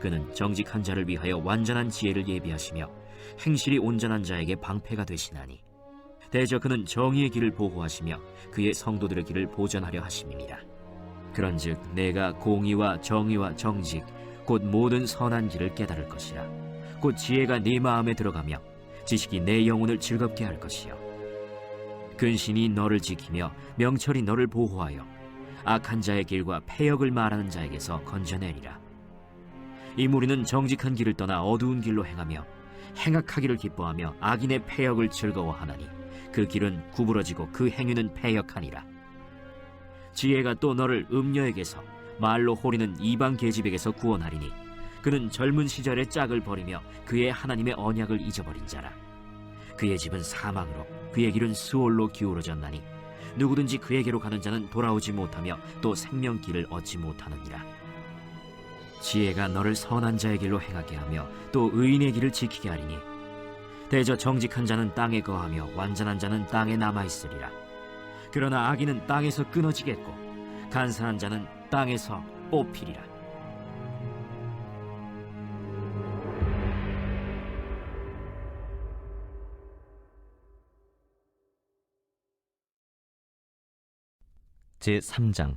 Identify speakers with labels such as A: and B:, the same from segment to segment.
A: 그는 정직한 자를 위하여 완전한 지혜를 예비하시며 행실이 온전한 자에게 방패가 되시나니 대저 그는 정의의 길을 보호하시며 그의 성도들의 길을 보전하려 하심이니라. 그런즉 내가 공의와 정의와 정직 곧 모든 선한 길을 깨달을 것이라. 곧 지혜가 네 마음에 들어가며 지식이 내 영혼을 즐겁게 할 것이요. 근신이 너를 지키며 명철이 너를 보호하여 악한 자의 길과 패역을 말하는 자에게서 건져내리라 이 무리는 정직한 길을 떠나 어두운 길로 행하며 행악하기를 기뻐하며 악인의 패역을 즐거워하나니 그 길은 구부러지고 그 행위는 패역하니라. 지혜가 또 너를 음녀에게서 말로 호리는 이방 계집에게서 구원하리니 그는 젊은 시절의 짝을 버리며 그의 하나님의 언약을 잊어버린 자라. 그의 집은 사망으로 그의 길은 수월로 기울어졌나니 누구든지 그에게로 가는 자는 돌아오지 못하며 또 생명길을 얻지 못하느니라 지혜가 너를 선한 자의 길로 행하게 하며 또 의인의 길을 지키게 하리니 대저 정직한 자는 땅에 거하며 완전한 자는 땅에 남아 있으리라. 그러나 악인은 땅에서 끊어지겠고 간사한 자는 땅에서 뽑히리라.
B: 제 3장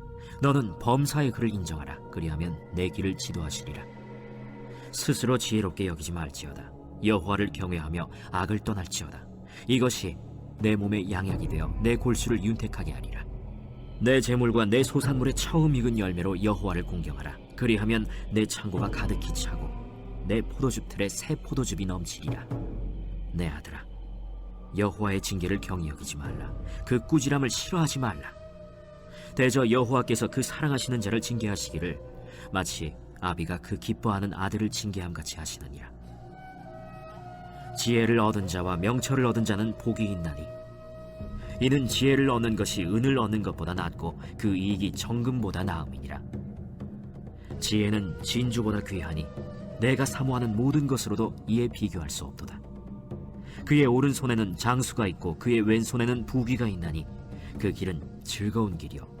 A: 너는 범사의 그를 인정하라. 그리하면 내 길을 지도하시리라. 스스로 지혜롭게 여기지 말지어다. 여호와를 경외하며 악을 떠날지어다. 이것이 내 몸의 양약이 되어 내 골수를 윤택하게 하리라. 내 재물과 내 소산물의 처음 익은 열매로 여호와를 공경하라. 그리하면 내 창고가 가득히 차고 내 포도즙 틀에 새 포도즙이 넘치리라. 내 아들아 여호와의 징계를 경히 여기지 말라. 그 꾸지람을 싫어하지 말라 대저 여호와께서 그 사랑하시는 자를 징계하시기를 마치 아비가 그 기뻐하는 아들을 징계함 같이 하시느니라. 지혜를 얻은 자와 명철을 얻은 자는 복이 있나니 이는 지혜를 얻는 것이 은을 얻는 것보다 낫고 그 이익이 정금보다 나음이니라. 지혜는 진주보다 귀하니 내가 사모하는 모든 것으로도 이에 비교할 수 없도다. 그의 오른손에는 장수가 있고 그의 왼손에는 부귀가 있나니 그 길은 즐거운 길이요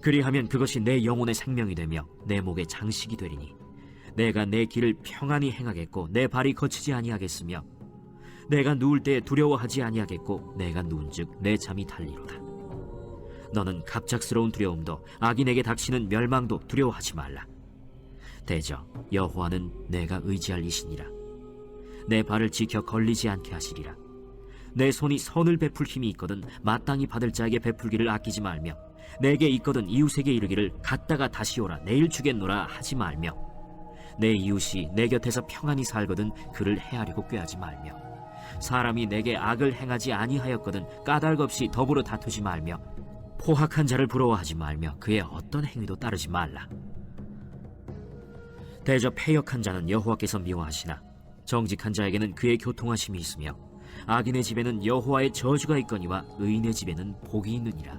A: 그리하면 그것이 내 영혼의 생명이 되며 내 목의 장식이 되리니 내가 내 길을 평안히 행하겠고 내 발이 거치지 아니하겠으며 내가 누울 때에 두려워하지 아니하겠고 내가 누운즉 내 잠이 달리로다. 너는 갑작스러운 두려움도 악인에게 닥치는 멸망도 두려워하지 말라. 대저 여호와는 내가 의지할 이시니라. 내 발을 지켜 걸리지 않게 하시리라. 내 손이 선을 베풀 힘이 있거든 마땅히 받을 자에게 베풀기를 아끼지 말며 내게 있거든 이웃에게 이르기를 갔다가 다시 오라. 내일 주겠노라 하지 말며. 내 이웃이 내 곁에서 평안히 살거든 그를 헤아리고 꾀하지 말며. 사람이 내게 악을 행하지 아니하였거든 까닭 없이 더불어 다투지 말며. 포악한 자를 부러워하지 말며 그의 어떤 행위도 따르지 말라. 대저 패역한 자는 여호와께서 미워하시나. 정직한 자에게는 그의 교통하심이 있으며. 악인의 집에는 여호와의 저주가 있거니와 의인의 집에는 복이 있느니라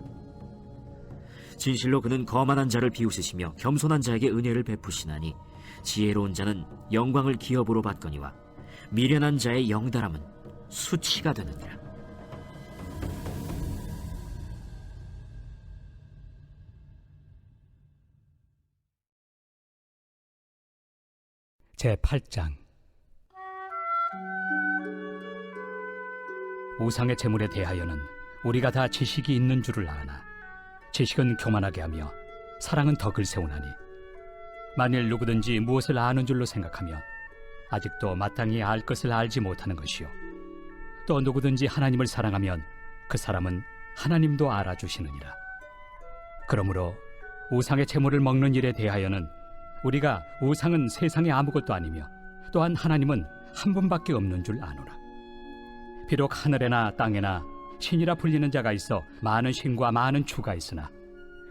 A: 진실로 그는 거만한 자를 비웃으시며 겸손한 자에게 은혜를 베푸시나니 지혜로운 자는 영광을 기업으로 받거니와 미련한 자의 영달함은 수치가 되느니라.
B: 제 8장 우상의 재물에 대하여는 우리가 다 지식이 있는 줄을 아나 지식은 교만하게 하며 사랑은 덕을 세우나니. 만일 누구든지 무엇을 아는 줄로 생각하면 아직도 마땅히 알 것을 알지 못하는 것이요. 또 누구든지 하나님을 사랑하면 그 사람은 하나님도 알아주시느니라. 그러므로 우상의 재물을 먹는 일에 대하여는 우리가 우상은 세상에 아무것도 아니며 또한 하나님은 한 분밖에 없는 줄 아노라. 비록 하늘에나 땅에나 신이라 불리는 자가 있어 많은 신과 많은 주가 있으나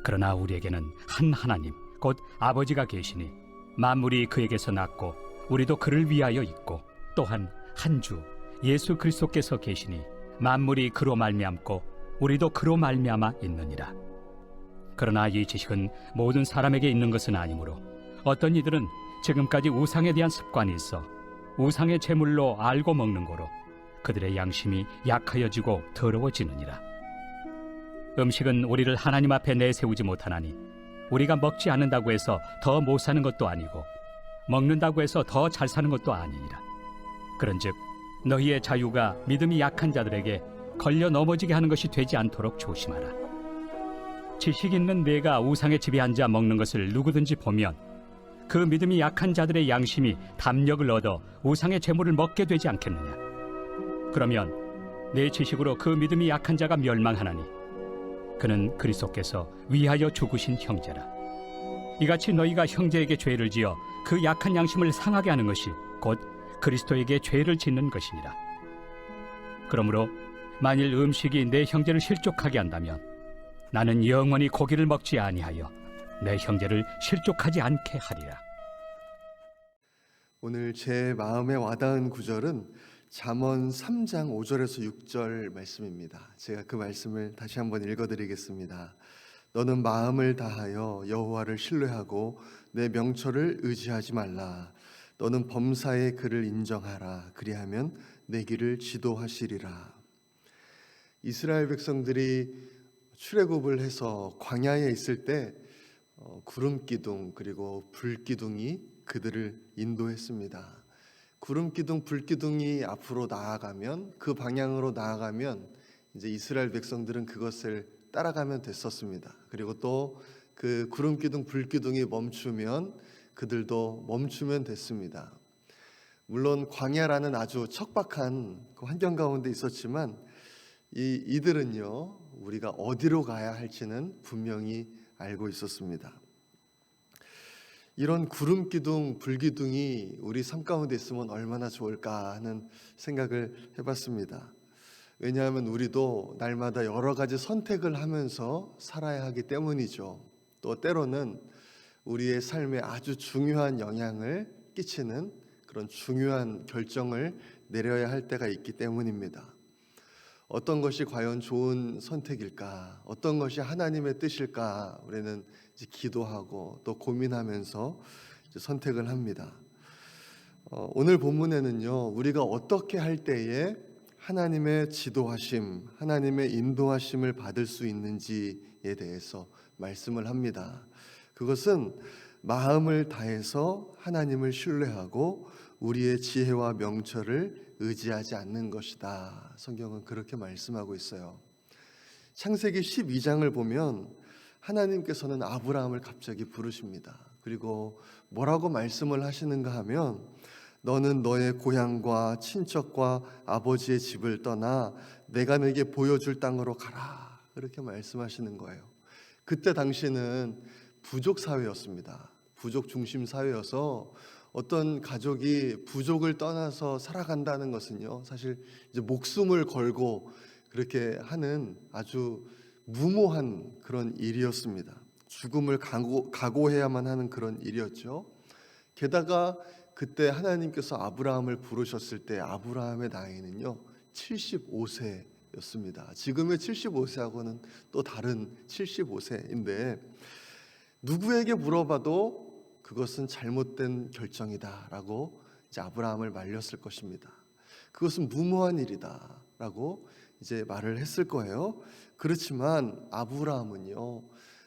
B: 그러나 우리에게는 한 하나님 곧 아버지가 계시니 만물이 그에게서 났고 우리도 그를 위하여 있고 또한 한 주 예수 그리스도께서 계시니 만물이 그로 말미암고 우리도 그로 말미암아 있느니라. 그러나 이 지식은 모든 사람에게 있는 것은 아니므로 어떤 이들은 지금까지 우상에 대한 습관이 있어 우상의 제물로 알고 먹는 거로 그들의 양심이 약하여지고 더러워지느니라. 음식은 우리를 하나님 앞에 내세우지 못하나니 우리가 먹지 않는다고 해서 더 못 사는 것도 아니고 먹는다고 해서 더 잘 사는 것도 아니니라. 그런즉 너희의 자유가 믿음이 약한 자들에게 걸려 넘어지게 하는 것이 되지 않도록 조심하라. 지식 있는 내가 우상의 집에 앉아 먹는 것을 누구든지 보면 그 믿음이 약한 자들의 양심이 담력을 얻어 우상의 재물을 먹게 되지 않겠느냐? 그러면 내 지식으로 그 믿음이 약한 자가 멸망하나니 그는 그리스도께서 위하여 죽으신 형제라. 이같이 너희가 형제에게 죄를 지어 그 약한 양심을 상하게 하는 것이 곧 그리스도에게 죄를 짓는 것이니라. 그러므로 만일 음식이 내 형제를 실족하게 한다면 나는 영원히 고기를 먹지 아니하여 내 형제를 실족하지 않게 하리라.
C: 오늘 제 마음에 와닿은 구절은 잠언 3장 5절에서 6절 말씀입니다. 제가 그 말씀을 다시 한번 읽어 드리겠습니다. 너는 마음을 다하여 여호와를 신뢰하고 내 명철을 의지하지 말라. 너는 범사의 그를 인정하라. 그리하면 내 길을 지도하시리라. 이스라엘 백성들이 출애굽을 해서 광야에 있을 때 어, 구름 기둥 그리고 불 기둥이 그들을 인도했습니다. 구름 기둥, 불 기둥이 앞으로 나아가면 그 방향으로 나아가면 이제 이스라엘 백성들은 그것을 따라가면 됐었습니다. 그리고 또 그 구름 기둥, 불 기둥이 멈추면 그들도 멈추면 됐습니다. 물론 광야라는 아주 척박한 그 환경 가운데 있었지만 이 이들은요 우리가 어디로 가야 할지는 분명히 알고 있었습니다. 이런 구름 기둥, 불 기둥이 우리 삶 가운데 있으면 얼마나 좋을까 하는 생각을 해봤습니다. 왜냐하면 우리도 날마다 여러 가지 선택을 하면서 살아야 하기 때문이죠. 또 때로는 우리의 삶에 아주 중요한 영향을 끼치는 그런 중요한 결정을 내려야 할 때가 있기 때문입니다. 어떤 것이 과연 좋은 선택일까? 어떤 것이 하나님의 뜻일까? 우리는 기도하고 또 고민하면서 선택을 합니다. 어, 오늘 본문에는요, 우리가 어떻게 할 때에 하나님의 지도하심, 하나님의 인도하심을 받을 수 있는지에 대해서 말씀을 합니다. 그것은 마음을 다해서 하나님을 신뢰하고 우리의 지혜와 명철을 의지하지 않는 것이다. 성경은 그렇게 말씀하고 있어요. 창세기 12장을 보면 하나님께서는 아브라함을 갑자기 부르십니다. 그리고 뭐라고 말씀을 하시는가 하면 너는 너의 고향과 친척과 아버지의 집을 떠나 내가 내게 보여줄 땅으로 가라. 그렇게 말씀하시는 거예요. 그때 당시는 부족 사회였습니다. 부족 중심 사회여서 어떤 가족이 부족을 떠나서 살아간다는 것은요, 사실 이제 목숨을 걸고 그렇게 하는 아주 무모한 그런 일이었습니다. 죽음을 각오, 각오해야만 하는 그런 일이었죠. 게다가 그때 하나님께서 아브라함을 부르셨을 때 아브라함의 나이는요, 75세였습니다. 지금의 75세하고는 또 다른 75세인데, 누구에게 물어봐도 그것은 잘못된 결정이다라고 이제 아브라함을 말렸을 것입니다. 그것은 무모한 일이다라고 이제 말을 했을 거예요. 그렇지만 아브라함은요.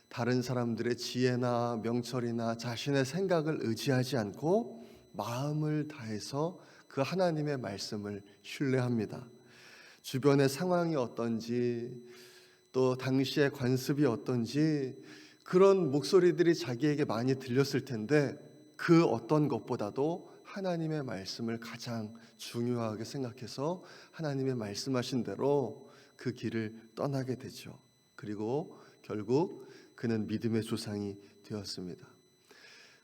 C: 다른 사람들의 지혜나 명철이나 자신의 생각을 의지하지 않고 마음을 다해서 그 하나님의 말씀을 신뢰합니다. 주변의 상황이 어떤지 또 당시의 관습이 어떤지 그런 목소리들이 자기에게 많이 들렸을 텐데 그 어떤 것보다도 하나님의 말씀을 가장 중요하게 생각해서 하나님의 말씀하신 대로 그 길을 떠나게 되죠. 그리고 결국 그는 믿음의 조상이 되었습니다.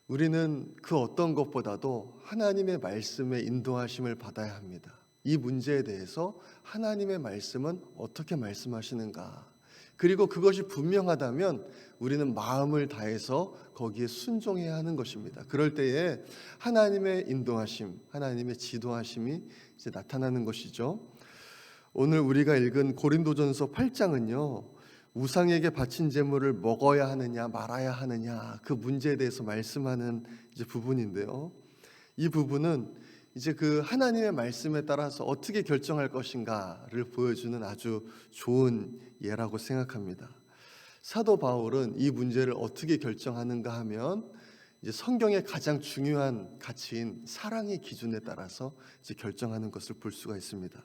C: 우리는 그 어떤 것보다도 하나님의 말씀의 인도하심을 받아야 합니다. 이 문제에 대해서 하나님의 말씀은 어떻게 말씀하시는가? 그리고 그것이 분명하다면 우리는 마음을 다해서 거기에 순종해야 하는 것입니다. 그럴 때에 하나님의 인도하심, 하나님의 지도하심이 이제 나타나는 것이죠. 오늘 우리가 읽은 고린도전서 8장은요. 우상에게 바친 제물을 먹어야 하느냐 말아야 하느냐 그 문제에 대해서 말씀하는 이제 부분인데요. 이 부분은 이제 그 하나님의 말씀에 따라서 어떻게 결정할 것인가를 보여주는 아주 좋은 예라고 생각합니다. 사도 바울은 이 문제를 어떻게 결정하는가 하면 이제 성경의 가장 중요한 가치인 사랑의 기준에 따라서 이제 결정하는 것을 볼 수가 있습니다.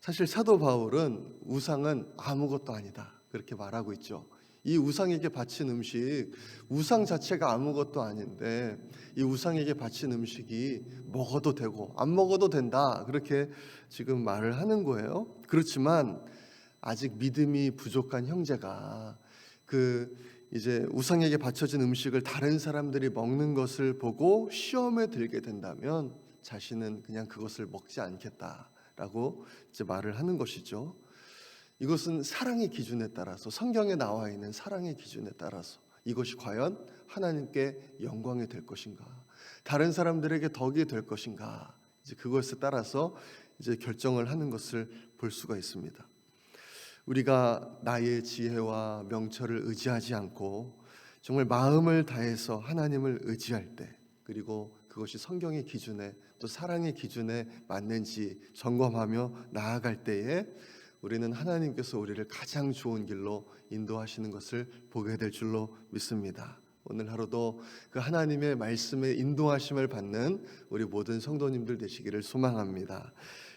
C: 사실 사도 바울은 우상은 아무것도 아니다. 그렇게 말하고 있죠. 이 우상에게 바친 음식, 우상 자체가 아무것도 아닌데 이 우상에게 바친 음식이 먹어도 되고 안 먹어도 된다. 그렇게 지금 말을 하는 거예요. 그렇지만 아직 믿음이 부족한 형제가 그 이제 우상에게 바쳐진 음식을 다른 사람들이 먹는 것을 보고 시험에 들게 된다면 자신은 그냥 그것을 먹지 않겠다라고 이제 말을 하는 것이죠. 이것은 사랑의 기준에 따라서 성경에 나와 있는 사랑의 기준에 따라서 이것이 과연 하나님께 영광이 될 것인가, 다른 사람들에게 덕이 될 것인가, 이제 그것에 따라서 이제 결정을 하는 것을 볼 수가 있습니다. 우리가 나의 지혜와 명철을 의지하지 않고 정말 마음을 다해서 하나님을 의지할 때, 그리고 그것이 성경의 기준에 또 사랑의 기준에 맞는지 점검하며 나아갈 때에 우리는 하나님께서 우리를 가장 좋은 길로 인도하시는 것을 보게 될 줄로 믿습니다. 오늘 하루도 그 하나님의 말씀에 인도하심을 받는 우리 모든 성도님들 되시기를 소망합니다.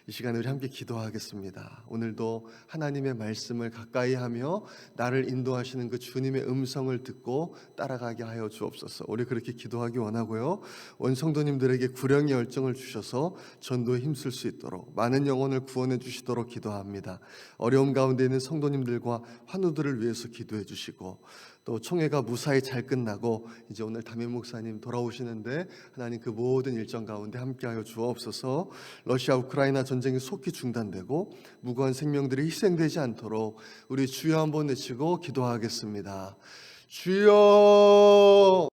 C: 이 시간에 우리 함께 기도하겠습니다. 오늘도 하나님의 말씀을 가까이 하며 나를 인도하시는 그 주님의 음성을 듣고 따라가게 하여 주옵소서. 우리 그렇게 기도하기 원하고요. 온 성도님들에게 구령의 열정을 주셔서 전도에 힘쓸 수 있도록 많은 영혼을 구원해 주시도록 기도합니다. 어려움 가운데 있는 성도님들과 환우들을 위해서 기도해 주시고 또 총회가 무사히 잘 끝나고 이제 오늘 담임 목사님 돌아오시는데 하나님 그 모든 일정 가운데 함께하여 주옵소서. 러시아 우크라이나 전쟁이 속히 중단되고 무고한 생명들이 희생되지 않도록 우리 주여 한번 외치고 기도하겠습니다. 주여